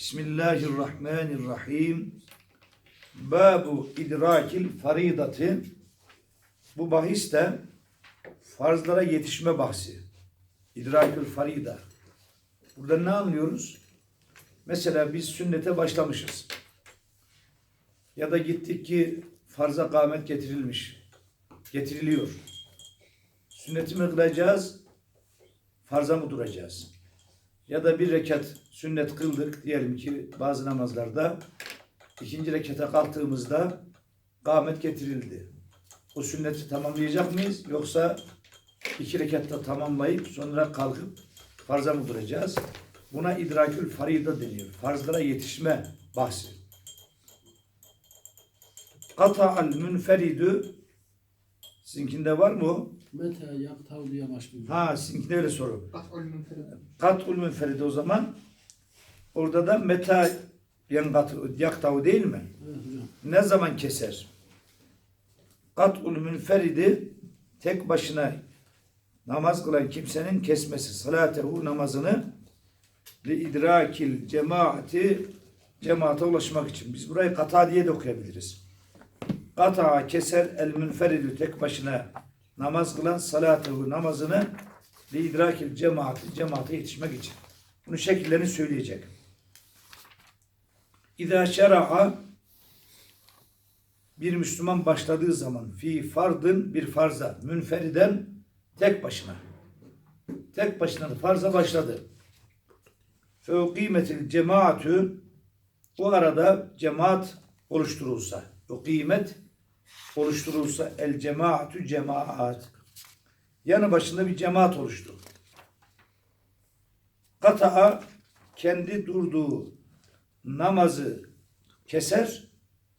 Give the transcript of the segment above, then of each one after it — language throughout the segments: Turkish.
Bismillahirrahmanirrahim. Babu idrakil faridati. Bu bahis de farzlara yetişme bahsi. İdrakül farida. Burada ne anlıyoruz? Mesela biz sünnete başlamışız. Ya da gittik ki farza kâmet getirilmiş. Getiriliyor. Sünneti mi kılacağız? Farza mı duracağız? Ya da bir rekat sünnet kıldık diyelim ki bazı namazlarda ikinci rekata kalktığımızda kâmet getirildi. O sünneti tamamlayacak mıyız? Yoksa iki rekatta tamamlayıp sonra kalkıp farza mı duracağız? Buna idrakül farida deniyor. Farzlara yetişme bahsi. Kata'al münferidü Sizinkinde var mı o? Meta yaktav diye başlıyor. Ha sizinkinde öyle soru. Kat'ul münferid. Kat'ul münferide o zaman orada da meta yaktav değil mi? Evet hocam. Ne zaman keser? Kat'ul münferidi tek başına namaz kılan kimsenin kesmesi salatehu namazını li idrakil cemaati cemaate ulaşmak için. Biz burayı kata diye de okuyabiliriz. Kata keser el münferidü tek başına namaz kılan salatehu namazını li idrakil cemaati cemaate yetişmek için. Bunun şekillerini söyleyecek. İza şera'a bir Müslüman başladığı zaman fi fardın bir farza münferiden tek başına tek başına farza başladı. Fe kıymetil cemaatü bu arada cemaat oluşturulsa o kıymet oluşturulsa el cemaatü cemaat yanı başında bir cemaat oluştu. Kata'a kendi durduğu namazı keser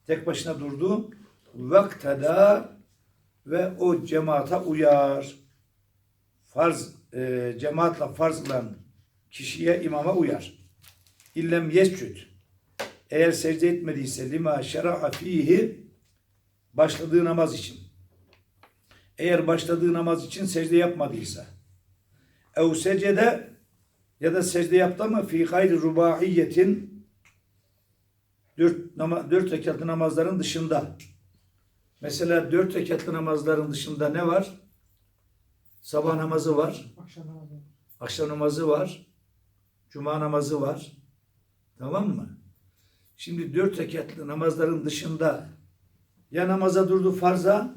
tek başına durdu vaktada ve o cemaata uyar. Farz e, cemaatle farz kişiye imama uyar. İllem yescud. Eğer secde etmediyse lima şera'a fihi başladığı namaz için. Eğer başladığı namaz için secde yapmadıysa. Ev secde ya da secde yaptı ama fi gayri rubaiyetin dört, nama, dört rekatlı namazların dışında. Mesela dört rekatlı namazların dışında ne var? Sabah namazı var. Akşam namazı. Akşam namazı var. Cuma namazı var. Tamam mı? Şimdi dört rekatlı namazların dışında ya namaza durdu farza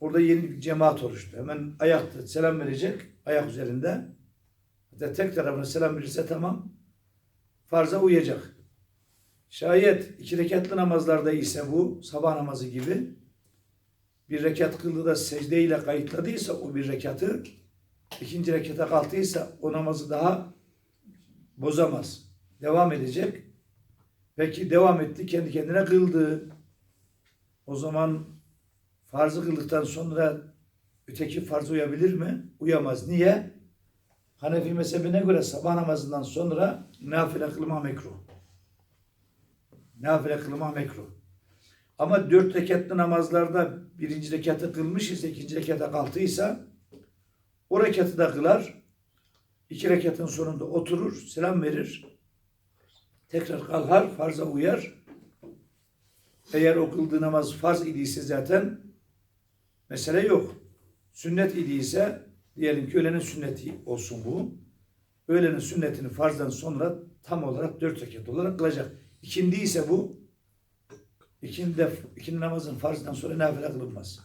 orada yeni bir cemaat oluştu. Hemen ayakta selam verecek. Ayak üzerinde. Hatta tek tarafına selam verirse tamam. Farza uyacak. Şayet iki rekatlı namazlarda ise bu sabah namazı gibi bir rekat kıldı da secdeyle kayıtladıysa o bir rekatı ikinci rekata kalktıysa o namazı daha bozamaz. Devam edecek. Peki devam etti kendi kendine kıldı. O zaman farzı kıldıktan sonra öteki farz uyabilir mi? Uyamaz. Niye? Hanefi mezhebine göre sabah namazından sonra nafile kılma mekruh. Nafile kılma mekruh. Ama dört rekatlı namazlarda birinci rekatı kılmış ise ikinci rekata kalktıysa o rekatı da kılar. İki rekatın sonunda oturur, selam verir. Tekrar kalkar, farza uyar. Eğer o kıldığı namaz farz idiyse zaten mesele yok. Sünnet idiyse diyelim ki öğlenin sünneti olsun bu. Öğlenin sünnetini farzdan sonra tam olarak dört rekat olarak kılacak. İkindi ise bu ikindi, de, ikindi namazın farzından sonra nafile kılınmaz.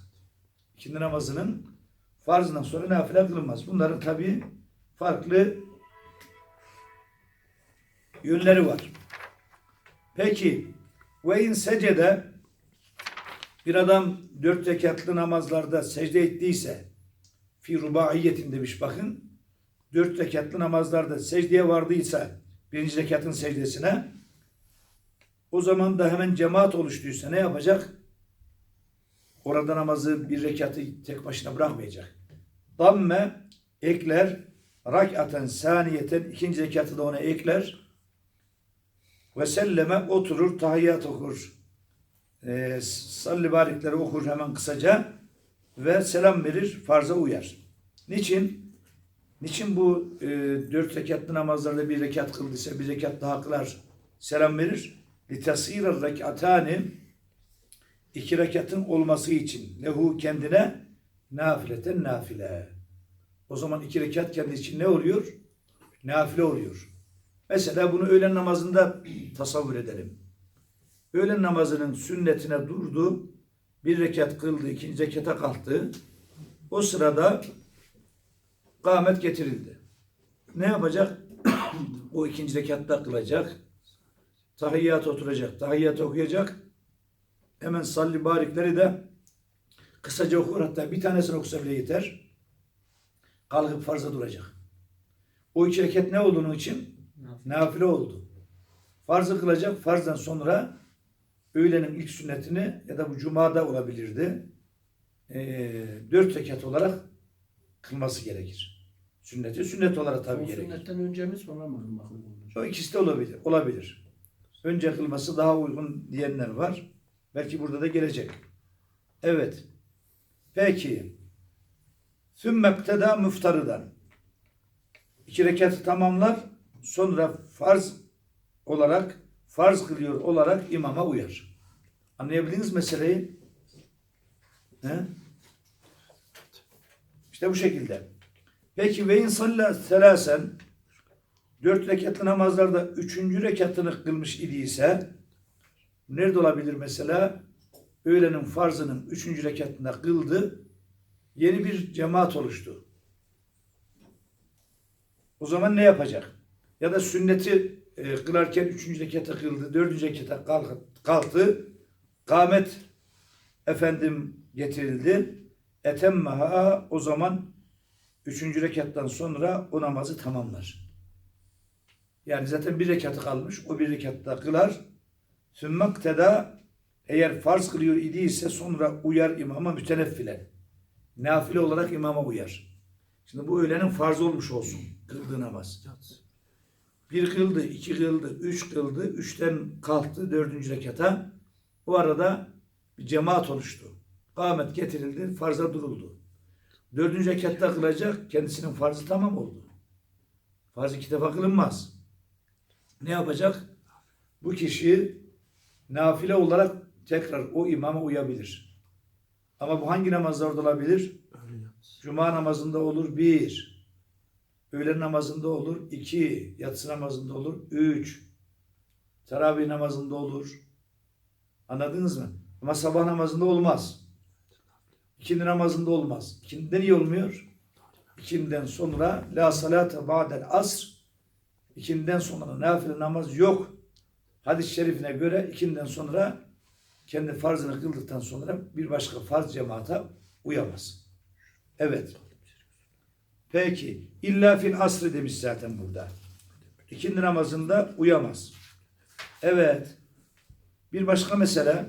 İkindi namazının farzından sonra nafile kılınmaz. Bunların tabi farklı yönleri var. Peki ve in secede bir adam dört rekatlı namazlarda secde ettiyse fi rubaiyetin demiş bakın. Dört rekatlı namazlarda secdeye vardıysa birinci rekatın secdesine o zaman da hemen cemaat oluştuysa ne yapacak? Orada namazı bir rekatı tek başına bırakmayacak. Damme ekler rakaten saniyeten ikinci rekatı da ona ekler ve selleme oturur tahiyyat okur e, salli barikleri okur hemen kısaca ve selam verir farza uyar. Niçin? Niçin bu e, dört rekatlı namazlarda bir rekat kıldıysa bir rekat daha kılar, selam verir? لِتَصِيرَ rekatani iki rekatın olması için lehu kendine nafileten nafile. O zaman iki rekat kendi için ne oluyor? Nafile oluyor. Mesela bunu öğlen namazında tasavvur edelim. Öğlen namazının sünnetine durdu, bir rekat kıldı, ikinci rekata kalktı. O sırada kâhmet getirildi. Ne yapacak? o ikinci rekatta kılacak. Tahiyyat oturacak. Tahiyyat okuyacak. Hemen salli barikleri de kısaca okur hatta bir tanesini okusa bile yeter. Kalkıp farza duracak. O iki rekat ne olduğunu için? Nafile oldu. Farzı kılacak. Farzdan sonra öğlenin ilk sünnetini ya da bu cumada olabilirdi. Ee, dört rekat olarak kılması gerekir. Sünneti sünnet olarak tabii O gerekir. sünnetten önce mi sonra mı? O ikisi de olabilir. Olabilir. Önce kılması daha uygun diyenler var. Belki burada da gelecek. Evet. Peki. Sümmebteda müftarıdan. İki rekatı tamamlar. Sonra farz olarak farz kılıyor olarak imama uyar. Anlayabildiniz meseleyi? He? İşte bu şekilde. Peki ve insalla selasen dört rekatlı namazlarda üçüncü rekatını kılmış idiyse nerede olabilir mesela? Öğlenin farzının üçüncü rekatında kıldı. Yeni bir cemaat oluştu. O zaman ne yapacak? Ya da sünneti e, kılarken üçüncü rekata kıldı, dördüncü rekata kalk- kalktı. Kâmet efendim getirildi. Etemmaha o zaman üçüncü rekattan sonra o namazı tamamlar. Yani zaten bir rekatı kalmış. O bir rekatta kılar. Sümmakteda eğer farz kılıyor idiyse sonra uyar imama müteneffilen. Nafile olarak imama uyar. Şimdi bu öğlenin farz olmuş olsun. Kıldığı namaz. Bir kıldı, iki kıldı, üç kıldı. Üçten kalktı dördüncü rekata. O arada bir cemaat oluştu. Kâmet getirildi, farza duruldu. Dördüncü rekatta kılacak, kendisinin farzı tamam oldu. Farz iki defa kılınmaz. Ne yapacak? Bu kişi nafile olarak tekrar o imama uyabilir. Ama bu hangi namazlarda olabilir? Cuma namazında olur bir. Öğlen namazında olur iki. Yatsı namazında olur üç. Teravih namazında olur. Anladınız mı? Ama sabah namazında olmaz. İkindi namazında olmaz. İkindiden iyi olmuyor. İkinden sonra la salate ba'del asr İkinden sonra nafile namaz yok. Hadis-i şerifine göre ikinden sonra kendi farzını kıldıktan sonra bir başka farz cemaate uyamaz. Evet. Peki. İlla fil asrı demiş zaten burada. İkindi namazında uyamaz. Evet. Bir başka mesele.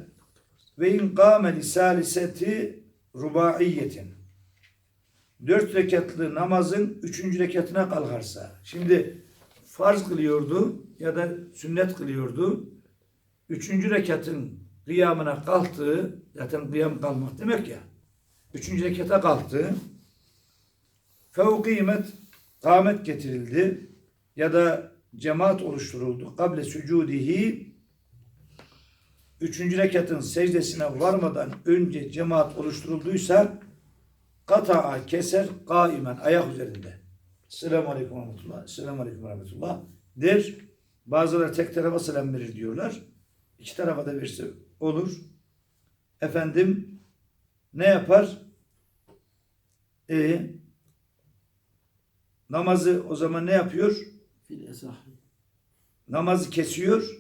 Ve in kâme li saliseti rubaiyetin. Dört rekatlı namazın üçüncü rekatına kalkarsa. Şimdi farz kılıyordu ya da sünnet kılıyordu. Üçüncü rekatın kıyamına kalktığı, zaten kıyam kalmak demek ya. Üçüncü rekata kalktı. Fevkimet kâmet getirildi ya da cemaat oluşturuldu. Kable sücudihi üçüncü rekatın secdesine varmadan önce cemaat oluşturulduysa kata'a keser kaimen ayak üzerinde. Selamun Aleyküm Rahmetullah. Selamun Aleyküm Rahmetullah. Der. Bazıları tek tarafa selam verir diyorlar. İki tarafa da verse olur. Efendim ne yapar? E, namazı o zaman ne yapıyor? Namazı kesiyor.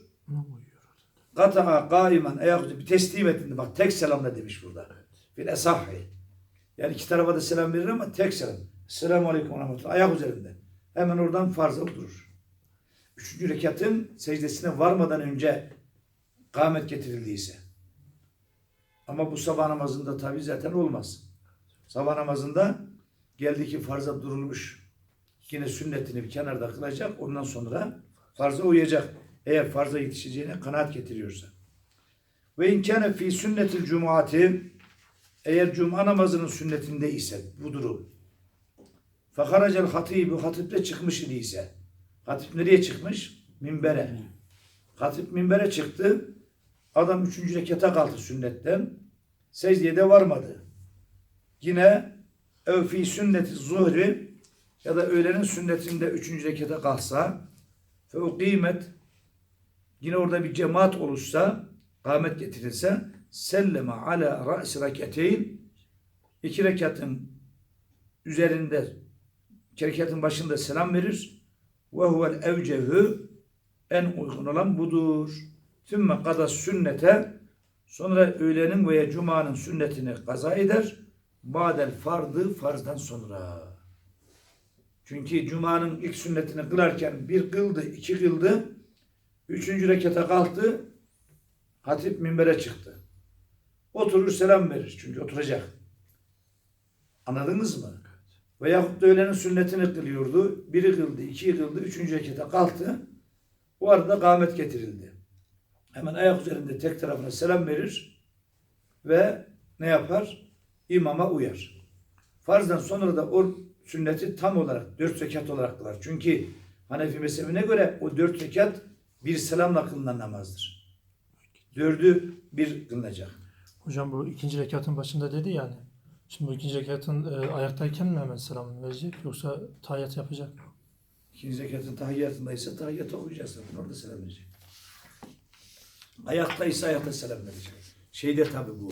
Kata'a kaimen ayak üzerinde bir teslim ettin. Bak tek selamla demiş burada. Fil esahhi. Yani iki tarafa da selam verir ama tek selam. Selamun Aleyküm ve. Ayak üzerinde. Hemen oradan farza durur. Üçüncü rekatın secdesine varmadan önce kâmet getirildiyse. Ama bu sabah namazında tabi zaten olmaz. Sabah namazında geldi ki farza durulmuş. Yine sünnetini bir kenarda kılacak. Ondan sonra farza uyacak. Eğer farza yetişeceğine kanaat getiriyorsa. Ve inkâne fi sünnetil cumuati eğer cuma namazının sünnetinde ise bu durum Fakaracel hatibi hatip de çıkmış idiyse. Hatip nereye çıkmış? Minbere. Hatip minbere çıktı. Adam üçüncü rekata kalktı sünnetten. Secdeye de varmadı. Yine ev fi sünneti zuhri ya da öğlenin sünnetinde üçüncü rekata kalksa fe kıymet yine orada bir cemaat olursa kâmet getirilse selleme ala ra'si reketeyn iki rekatın üzerinde iki rekatın başında selam verir ve huvel evcehu en uygun olan budur. Tümme kada sünnete sonra öğlenin veya cumanın sünnetini kaza eder. Badel fardı farzdan sonra. Çünkü cumanın ilk sünnetini kılarken bir kıldı, iki kıldı. Üçüncü rekata kalktı. Hatip minbere çıktı. Oturur selam verir. Çünkü oturacak. Anladınız mı? Veyahut da öğlenin sünnetini kılıyordu. Biri kıldı, iki kıldı, üçüncü rekata kalktı. O arada kâmet getirildi. Hemen ayak üzerinde tek tarafına selam verir ve ne yapar? İmama uyar. Farzdan sonra da o sünneti tam olarak, dört rekat olarak kılar. Çünkü Hanefi mezhebine göre o dört rekat bir selamla kılınan namazdır. Dördü bir kılınacak. Hocam bu ikinci rekatın başında dedi yani. Şimdi bu ikinci rekatın e, ayaktayken mi hemen selam verecek yoksa tahiyyat yapacak mı? İkinci rekatın tahiyyatındaysa tahiyyatı okuyacağız zaten. Orada selam verecek. Ayaktaysa ayakta selam verecek. Şeyde tabi bu.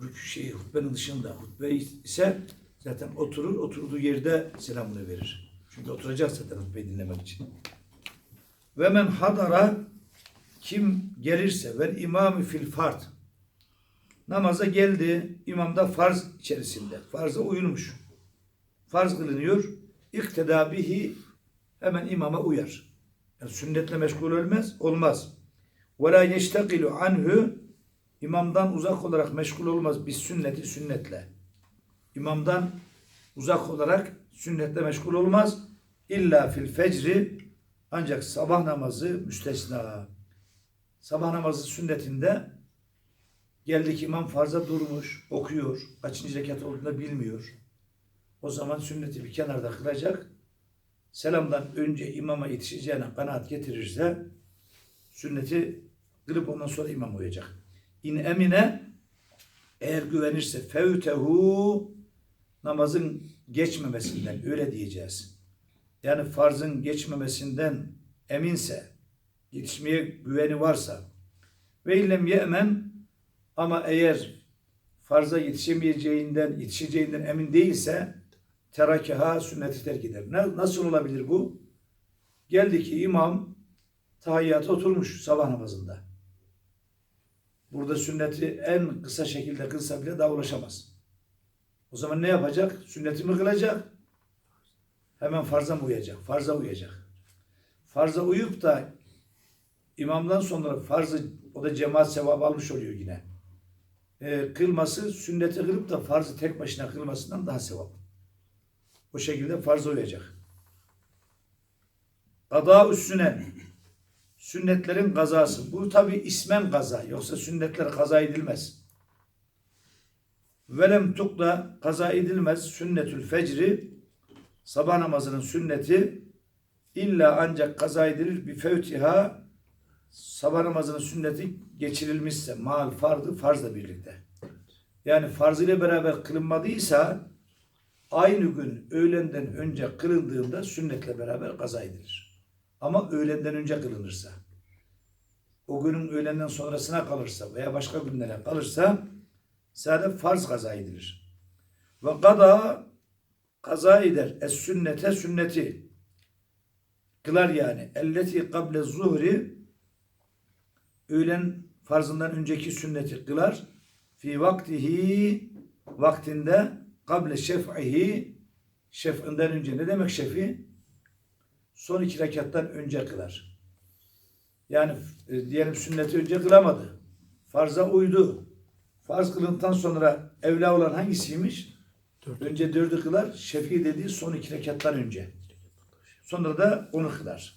Rükü şey, hutbenin dışında. Hutbe ise zaten oturur, oturduğu yerde selamını verir. Çünkü oturacak zaten hutbeyi dinlemek için. Ve men hadara kim gelirse ve imamı fil fard. Namaza geldi imam da farz içerisinde. Farza uyulmuş. Farz kılınıyor. İkteda bihi hemen imama uyar. Yani sünnetle meşgul olmaz olmaz. Ve la yeştekilu anhu imamdan uzak olarak meşgul olmaz. Biz sünneti sünnetle imamdan uzak olarak sünnetle meşgul olmaz illa fil fecri ancak sabah namazı müstesna sabah namazı sünnetinde geldik imam farza durmuş, okuyor. Kaçıncı rekat olduğunu bilmiyor. O zaman sünneti bir kenarda kılacak. Selamdan önce imama yetişeceğine kanaat getirirse sünneti kılıp ondan sonra imam uyacak. İn emine eğer güvenirse fevtehu namazın geçmemesinden öyle diyeceğiz. Yani farzın geçmemesinden eminse yetişmeye güveni varsa ve illem ye'men ama eğer farza yetişemeyeceğinden, yetişeceğinden emin değilse terakeha sünneti terk eder. Nasıl olabilir bu? Geldi ki imam tahiyyata oturmuş sabah namazında. Burada sünneti en kısa şekilde kılsa bile daha ulaşamaz. O zaman ne yapacak? Sünneti mi kılacak? Hemen farza mı uyacak? Farza uyacak. Farza uyup da imamdan sonra farzı o da cemaat sevabı almış oluyor yine. Ee, kılması sünneti kılıp da farzı tek başına kılmasından daha sevap. O şekilde farz uyacak. Kada üstüne sünnetlerin kazası. Bu tabi ismen kaza. Yoksa sünnetler kaza edilmez. Velem tukla kaza edilmez. Sünnetül fecri sabah namazının sünneti illa ancak kaza edilir bir fevtiha sabah namazının sünneti geçirilmişse mal fardı farzla birlikte. Yani farz ile beraber kılınmadıysa aynı gün öğlenden önce kılındığında sünnetle beraber kaza edilir. Ama öğlenden önce kılınırsa o günün öğlenden sonrasına kalırsa veya başka günlere kalırsa sadece farz kaza edilir. Ve kada kaza eder. Es sünnete sünneti kılar yani. Elleti kable zuhri öğlen farzından önceki sünneti kılar. Fi vaktihi vaktinde kable şef'ihi şef'inden önce ne demek şefi? Son iki rekattan önce kılar. Yani e, diyelim sünneti önce kılamadı. Farza uydu. Farz kılındıktan sonra evla olan hangisiymiş? Dört. Önce dördü kılar. Şefi dediği son iki rekattan önce. Sonra da onu kılar.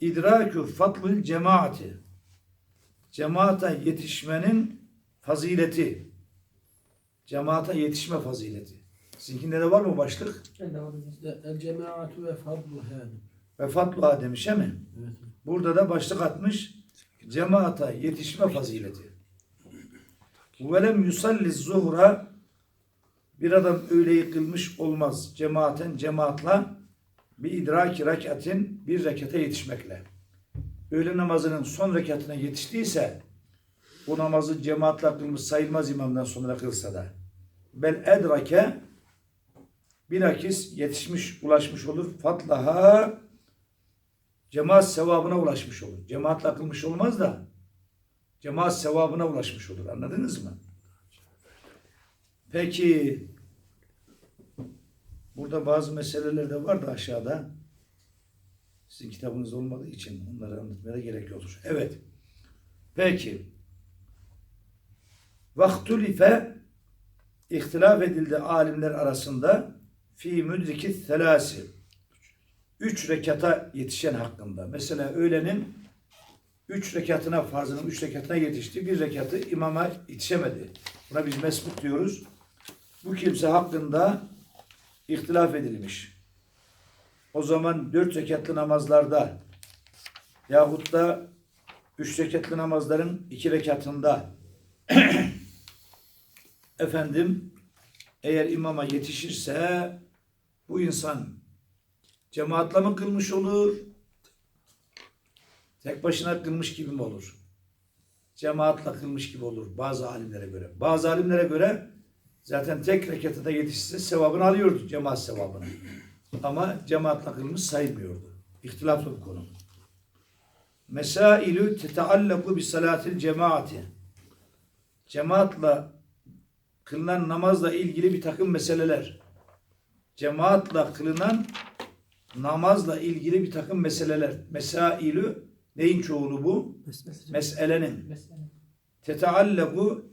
İdrakü fadlül cemaati. Cemaata yetişmenin fazileti. Cemaata yetişme fazileti. Sizinkinde de var mı başlık? El cemaatu ve fadluha. Ve fatva demiş he mi? Evet. Burada da başlık atmış. Cemaata yetişme fazileti. Velem yusalli zuhra bir adam öğleyi kılmış olmaz. Cemaaten cemaatla bir idraki rekatin bir rekete yetişmekle. Öğle namazının son rekatine yetiştiyse bu namazı cemaatle kılmış sayılmaz imamdan sonra kılsa da. Bel edrake bilakis yetişmiş, ulaşmış olur. Fatlaha cemaat sevabına ulaşmış olur. Cemaatle kılmış olmaz da cemaat sevabına ulaşmış olur. Anladınız mı? Peki burada bazı meseleler de var da aşağıda. Sizin kitabınız olmadığı için onları anlatmaya gerek yoktur. Evet. Peki. Vaktulife ihtilaf edildi alimler arasında fi müdriki telasi üç rekata yetişen hakkında. Mesela öğlenin üç rekatına farzının üç rekatına yetişti. Bir rekatı imama yetişemedi. Buna biz mesbuk diyoruz. Bu kimse hakkında ihtilaf edilmiş. O zaman dört rekatlı namazlarda yahut da üç rekatlı namazların iki rekatında efendim eğer imama yetişirse bu insan cemaatle mi kılmış olur? Tek başına kılmış gibi mi olur? Cemaatle kılmış gibi olur bazı alimlere göre. Bazı alimlere göre zaten tek rekata da yetişse sevabını alıyordu cemaat sevabını. Ama cemaatle kılmış sayılmıyordu. İhtilaflı bir konu. Mesailü teteallaku bi salatil cemaati. Cemaatla kılınan namazla ilgili bir takım meseleler. Cemaatla kılınan namazla ilgili bir takım meseleler. Mesailü neyin çoğulu bu? Meselenin. Teteallaku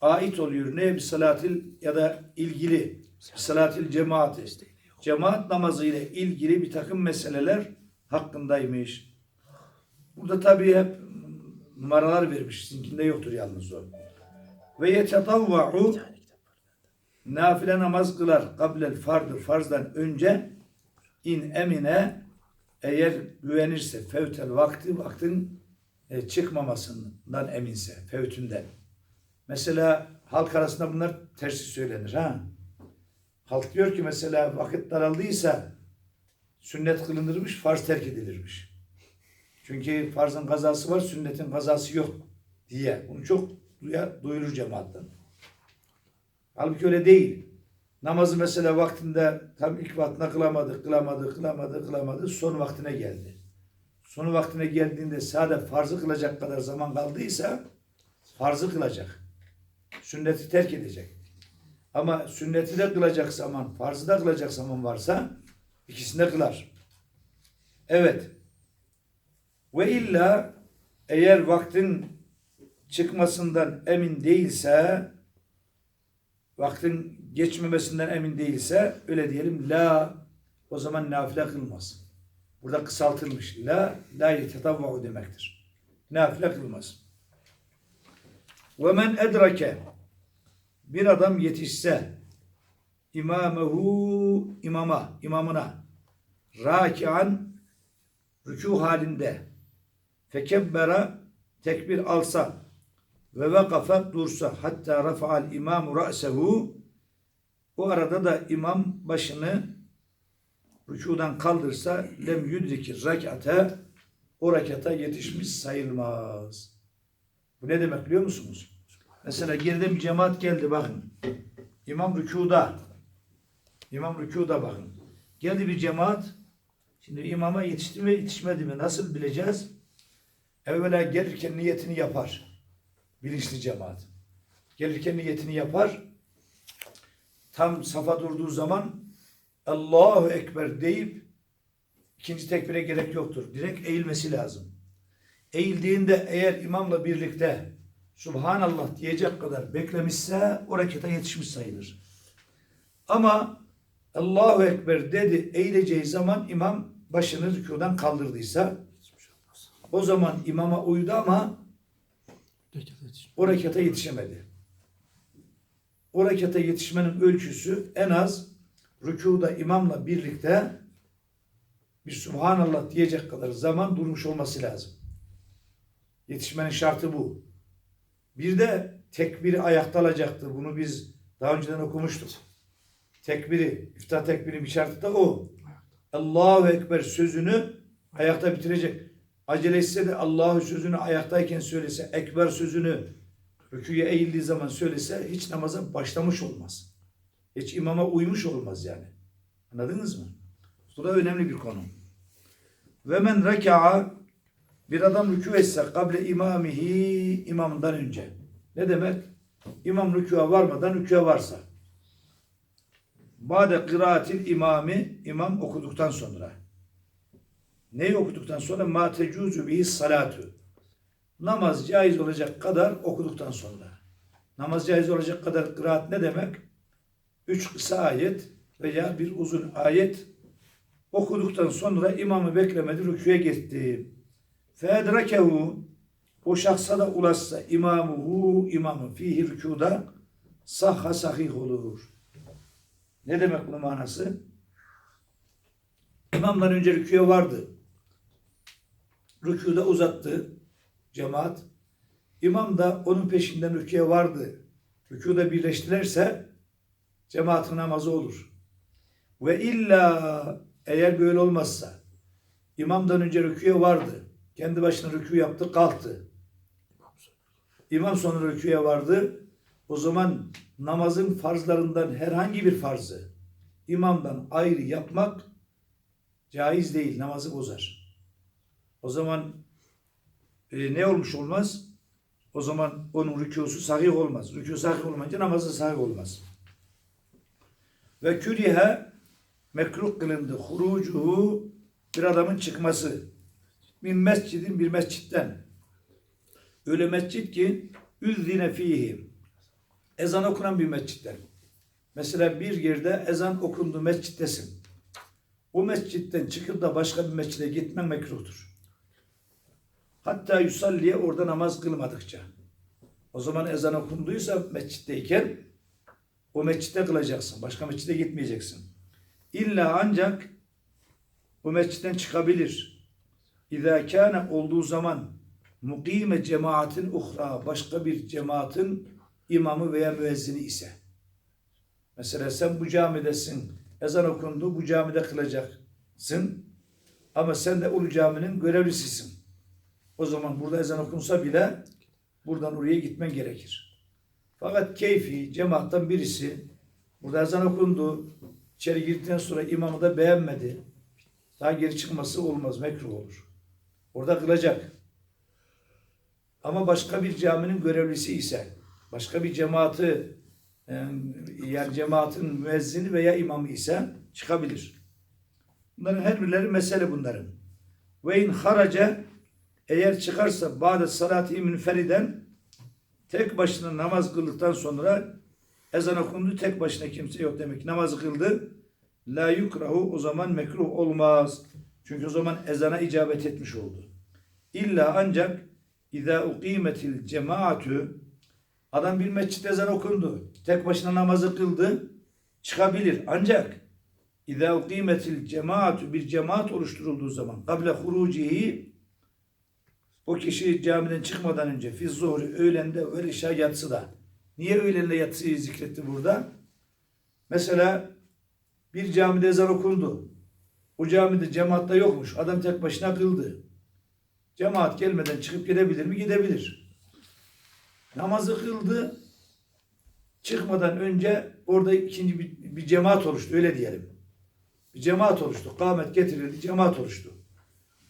ait oluyor. Ne bir salatil ya da ilgili salatil cemaati. Cemaat namazı ile ilgili bir takım meseleler hakkındaymış. Burada tabii hep numaralar vermiş. Sizinkinde yoktur yalnız o. Ve yetetavva'u nafile namaz kılar kablel fardı farzdan önce in emine eğer güvenirse fevtel vakti vaktin e, çıkmamasından eminse fevtünden. Mesela halk arasında bunlar tersi söylenir ha. Halk diyor ki mesela vakit daraldıysa sünnet kılınırmış, farz terk edilirmiş. Çünkü farzın kazası var, sünnetin kazası yok diye. Bunu çok duyar, duyurur cemaatten. Halbuki öyle değil. Namazı mesela vaktinde tam ilk vaktine kılamadı, kılamadı, kılamadı, kılamadı. Son vaktine geldi. Son vaktine geldiğinde sadece farzı kılacak kadar zaman kaldıysa farzı kılacak. Sünneti terk edecek. Ama sünneti de kılacak zaman, farzı da kılacak zaman varsa ikisini de kılar. Evet. Ve illa eğer vaktin çıkmasından emin değilse vaktin geçmemesinden emin değilse öyle diyelim la o zaman nafile kılmaz. Burada kısaltılmış. La la yetetavva'u demektir. Nafile kılmaz. Ve men edrake bir adam yetişse imamehu imama imamına rakian rükû halinde fekebbera tekbir alsa ve vekafe dursa hatta rafa'al imamu ra'sehu o arada da imam başını rükudan kaldırsa lem yudriki rekate o rekata yetişmiş sayılmaz. Bu ne demek biliyor musunuz? Mesela geride bir cemaat geldi bakın. İmam rükuda. İmam rükuda bakın. Geldi bir cemaat. Şimdi imama yetişti mi yetişmedi mi nasıl bileceğiz? Evvela gelirken niyetini yapar. Bilinçli cemaat. Gelirken niyetini yapar. Tam safa durduğu zaman Allahu Ekber deyip ikinci tekbire gerek yoktur. Direkt eğilmesi lazım. Eğildiğinde eğer imamla birlikte Subhanallah diyecek kadar beklemişse o rekata yetişmiş sayılır. Ama Allahu Ekber dedi eğileceği zaman imam başını rükudan kaldırdıysa o zaman imama uydu ama o rekata yetişemedi. O rekata yetişmenin ölçüsü en az rükuda imamla birlikte bir Subhanallah diyecek kadar zaman durmuş olması lazım. Yetişmenin şartı bu. Bir de tekbiri ayakta alacaktır. Bunu biz daha önceden okumuştuk. Tekbiri, iftah tekbiri bir şartı da o. Allahu Ekber sözünü ayakta bitirecek. Acele etse de Allahu sözünü ayaktayken söylese, Ekber sözünü rüküye eğildiği zaman söylese hiç namaza başlamış olmaz. Hiç imama uymuş olmaz yani. Anladınız mı? Bu da önemli bir konu. Ve men reka'a bir adam rükû etse kable imamihi imamından önce. Ne demek? İmam rükûa varmadan rükûa varsa. Bade kıraatil imami imam okuduktan sonra. Neyi okuduktan sonra? Ma tecuzu bihi salatu. Namaz caiz olacak kadar okuduktan sonra. Namaz caiz olacak kadar kıraat ne demek? Üç kısa ayet veya bir uzun ayet okuduktan sonra imamı beklemedi, rüküye gitti. Feedrakehu o şahsa da ulaşsa imamuhu imamı fihi rükuda sahha sahih olur. Ne demek bunun manası? İmamdan önce rüküye vardı. Rükûda uzattı cemaat. İmam da onun peşinden rüküye vardı. Rükûda birleştilerse cemaatin namazı olur. Ve illa eğer böyle olmazsa imamdan önce rüküye vardı. Kendi başına rükû yaptı, kalktı. İmam sonra rüküye vardı. O zaman namazın farzlarından herhangi bir farzı imamdan ayrı yapmak caiz değil, namazı bozar. O zaman e, ne olmuş olmaz? O zaman onun rükûsu sahih olmaz. Rükû sahih olmayınca namazı sahih olmaz. Ve kürihe mekruh kılındı. Hurucuhu bir adamın çıkması. Min mescidin bir mescitten. Öyle mescit ki üzzine fihi. Ezan okunan bir mescitten. Mesela bir yerde ezan okundu mescittesin. O mescitten çıkıp da başka bir mescide gitmen mekruhtur. Hatta yusalliye orada namaz kılmadıkça. O zaman ezan okunduysa mescitteyken o mescitte kılacaksın. Başka mescide gitmeyeceksin. İlla ancak bu mescitten çıkabilir. İzâ kâne olduğu zaman mukime cemaatin uhra başka bir cemaatin imamı veya müezzini ise. Mesela sen bu camidesin. Ezan okundu. Bu camide kılacaksın. Ama sen de Ulu Cami'nin görevlisisin. O zaman burada ezan okunsa bile buradan oraya gitmen gerekir. Fakat keyfi cemaattan birisi burada ezan okundu. içeri girdikten sonra imamı da beğenmedi. Daha geri çıkması olmaz. Mekruh olur. Orada kılacak. Ama başka bir caminin görevlisi ise, başka bir cemaati yani cemaatin müezzini veya imamı ise çıkabilir. Bunların her birileri mesele bunların. Ve in haraca eğer çıkarsa ba'de salati münferiden tek başına namaz kıldıktan sonra ezan okundu tek başına kimse yok demek. Namazı kıldı. La yukrahu o zaman mekruh olmaz. Çünkü o zaman ezana icabet etmiş oldu. İlla ancak İza uqimetil cemaatü adam bir mescid ezan okundu. Tek başına namazı kıldı. Çıkabilir. Ancak İza uqimetil cemaatü bir cemaat oluşturulduğu zaman kable hurucihi o kişi camiden çıkmadan önce fi zuhri öğlende ve işa yatsıda. Niye öğlenle yatsıyı zikretti burada? Mesela bir camide ezan okundu. O camide cemaatta yokmuş. Adam tek başına kıldı. Cemaat gelmeden çıkıp gidebilir mi? Gidebilir. Namazı kıldı. Çıkmadan önce orada ikinci bir, bir cemaat oluştu. Öyle diyelim. Bir cemaat oluştu. Kâmet getirildi. Cemaat oluştu.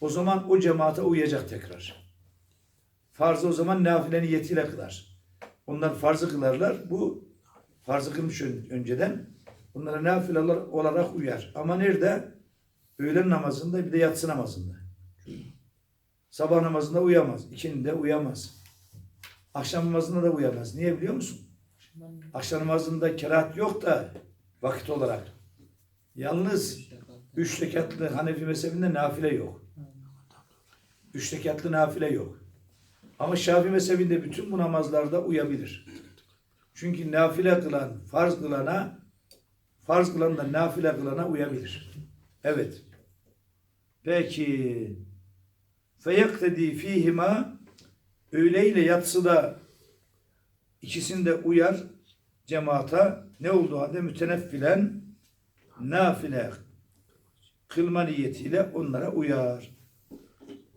O zaman o cemaate uyacak tekrar. Farzı o zaman nafile niyetiyle kılar. Onlar farzı kılarlar. Bu farzı kılmış ön- önceden. Bunlara nafile olarak uyar. Ama nerede? Öğlen namazında bir de yatsı namazında. Sabah namazında uyamaz. İkindi uyamaz. Akşam namazında da uyamaz. Niye biliyor musun? Akşam namazında kerahat yok da vakit olarak. Yalnız üç rekatlı Hanefi mezhebinde nafile yok. Üç rekatlı nafile yok. Ama Şafii mezhebinde bütün bu namazlarda uyabilir. Çünkü nafile kılan, farz kılana, farz kılan da nafile kılana uyabilir. Evet. Peki. Feyaktedi fihima öğle yatsıda ikisinde uyar cemaata ne olduğu halde müteneffilen nafile kılma niyetiyle onlara uyar.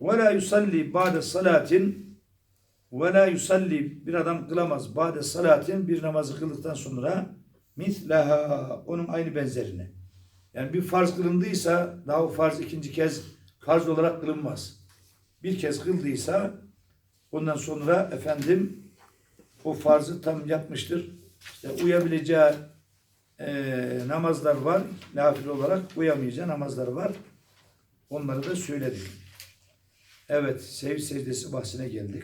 Ve la yusalli ba'de ve la yusalli bir adam kılamaz ba'de salatin bir namazı kıldıktan sonra mislaha onun aynı benzerini. Yani bir farz kılındıysa daha o farz ikinci kez farz olarak kılınmaz. Bir kez kıldıysa ondan sonra efendim o farzı tam yapmıştır. İşte uyabileceği eee, namazlar var. Nafile olarak uyamayacağı namazlar var. Onları da söyledik. Evet, sev secdesi bahsine geldik.